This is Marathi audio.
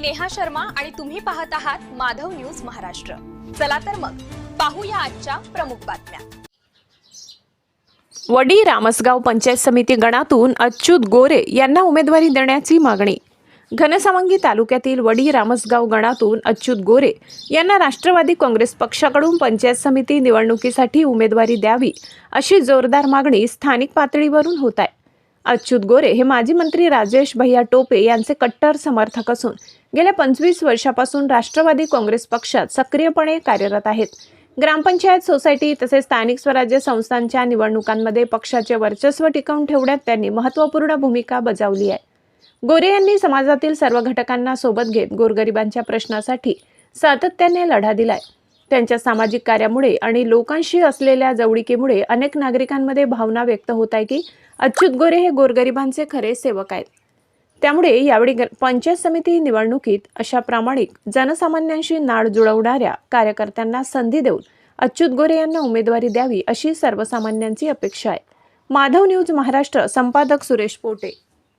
मी नेहा शर्मा आणि तुम्ही पाहत आहात माधव न्यूज महाराष्ट्र. चला तर मग पाहूया आजच्या प्रमुख बातम्या. वडी रामसगाव पंचायत समिती गणातून अच्युत गोरे यांना उमेदवारी देण्याची मागणी. घनसावंगी तालुक्यातील वडी रामसगाव गणातून अच्युत गोरे यांना राष्ट्रवादी काँग्रेस पक्षाकडून पंचायत समिती निवडणुकीसाठी उमेदवारी द्यावी अशी जोरदार मागणी स्थानिक पातळीवरून होत आहे. अच्युत गोरे हे माजी मंत्री राजेश भैया टोपे यांचे कट्टर समर्थक असून गेल्या पंचवीस वर्षापासून राष्ट्रवादी काँग्रेस पक्षात सक्रियपणे कार्यरत आहेत. ग्रामपंचायत सोसायटी तसेच स्थानिक स्वराज्य संस्थांच्या निवडणुकांमध्ये पक्षाचे वर्चस्व टिकवून ठेवण्यात त्यांनी महत्त्वपूर्ण भूमिका बजावली आहे. गोरे यांनी समाजातील सर्व घटकांना सोबत घेत गोरगरिबांच्या प्रश्नासाठी सातत्याने लढा दिलाय. त्यांच्या सामाजिक कार्यामुळे आणि लोकांशी असलेल्या जवळिकीमुळे अनेक नागरिकांमध्ये भावना व्यक्त होत आहे की अच्युत गोरे हे गोरगरिबांचे खरे सेवक आहेत. त्यामुळे यावेळी ग- पंचायत समिती निवडणुकीत अशा प्रामाणिक जनसामान्यांशी नाड जुळवणाऱ्या कार्यकर्त्यांना संधी देऊन अच्युत गोरे यांना उमेदवारी द्यावी अशी सर्वसामान्यांची अपेक्षा आहे. माधव न्यूज महाराष्ट्र संपादक सुरेश पोटे.